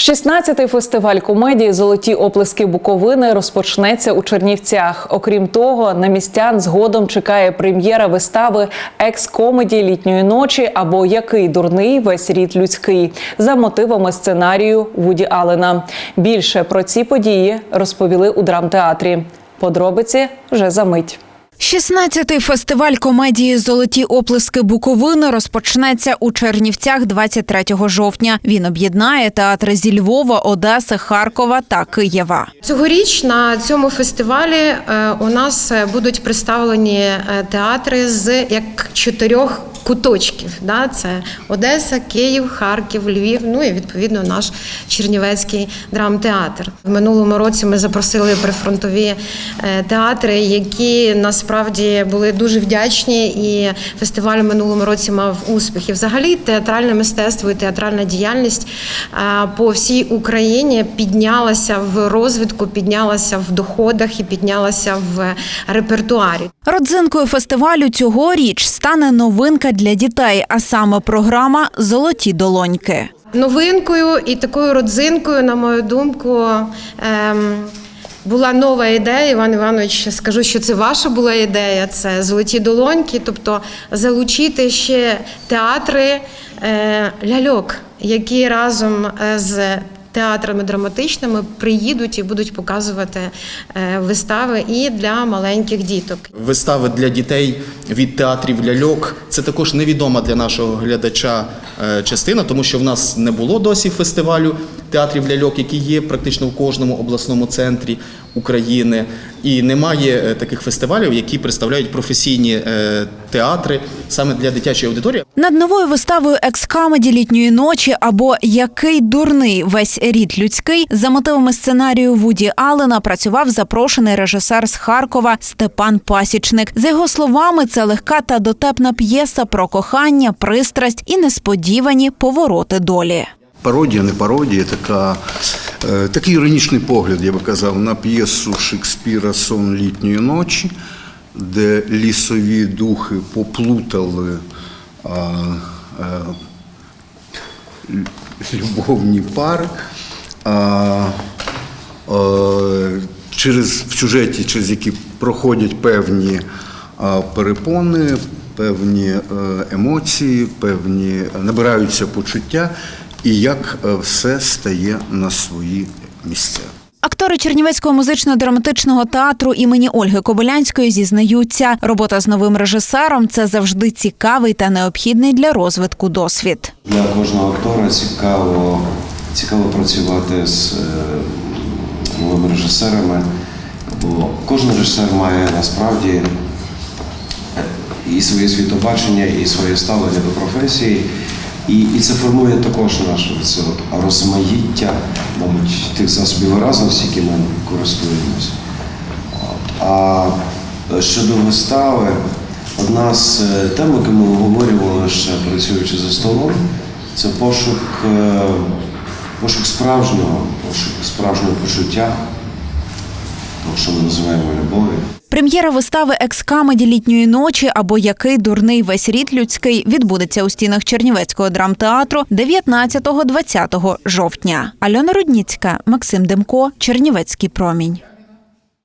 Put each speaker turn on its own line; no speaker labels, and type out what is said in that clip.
16-й фестиваль комедії Золоті оплески Буковини розпочнеться у Чернівцях. Окрім того, на містян згодом чекає прем'єра вистави екс-комеді літньої ночі або Який дурний весь рід людський за мотивами сценарію Вуді Аллена. Більше про ці події розповіли у драмтеатрі. Подробиці вже за мить.
16-й фестиваль комедії Золоті оплески Буковини розпочнеться у Чернівцях 23 жовтня. Він об'єднає театри зі Львова, Одеси, Харкова та Києва.
Цьогоріч на цьому фестивалі е, у нас е, будуть представлені е, театри з як чотирьох куточків. Да? Це Одеса, Київ, Харків, Львів. Ну і відповідно наш Чернівецький драмтеатр. В минулому році ми запросили прифронтові е, театри, які насправді були дуже вдячні, і фестиваль в минулому році мав успіх. І взагалі театральне мистецтво і театральна діяльність е, по всій Україні піднялася в розвитку, піднялася в доходах і піднялася в репертуарі.
Родзинкою фестивалю цьогоріч стане новинка для дітей, а саме програма Золоті долоньки.
Новинкою і такою родзинкою, на мою думку, ем, була нова ідея. Іван Іванович, скажу, що це ваша була ідея. Це золоті долоньки, тобто залучити ще театри е, ляльок, які разом е, з театрами драматичними приїдуть і будуть показувати е, вистави і для маленьких діток.
Вистави для дітей від театрів ляльок це також невідома для нашого глядача е, частина, тому що в нас не було досі фестивалю театрів ляльок, які є практично в кожному обласному центрі України. І немає е, таких фестивалів, які представляють професійні е, театри саме для дитячої аудиторії.
Над новою виставою екс-камеді літньої ночі або Який дурний весь рід людський за мотивами сценарію Вуді Аллена працював запрошений режисер з Харкова Степан Пасічник. За його словами, це легка та дотепна п'єса про кохання, пристрасть і несподівані повороти долі.
Пародія, не пародія, така, е, такий іронічний погляд, я би казав, на п'єсу Шекспіра Сон літньої ночі, де лісові духи поплутали а, а, любовні пари. А, а, через, в сюжеті, через які проходять певні а, перепони, певні е, емоції, певні набираються почуття, і як е, все стає на свої місця.
Актори Чернівецького музично-драматичного театру імені Ольги Кобилянської зізнаються, робота з новим режисером це завжди цікавий та необхідний для розвитку досвід.
Для кожного актора цікаво, цікаво працювати з е, новими режисерами, бо кожен режисер має насправді е, і своє світобачення, і своє ставлення до професії. І, і це формує також це от розмаїття, мабуть, тих засобів виразності, які ми користуємося. А щодо вистави, одна з е, тем, яку ми обговорювали ще працюючи за столом, це пошук, е, пошук справжнього, пошук справжнього почуття, того, що ми називаємо любов'ю.
Прем'єра вистави Екскамеді літньої ночі або Який дурний весь рід людський відбудеться у стінах Чернівецького драмтеатру 19-20 жовтня. Альона Рудніцька, Максим Демко, Чернівецький промінь.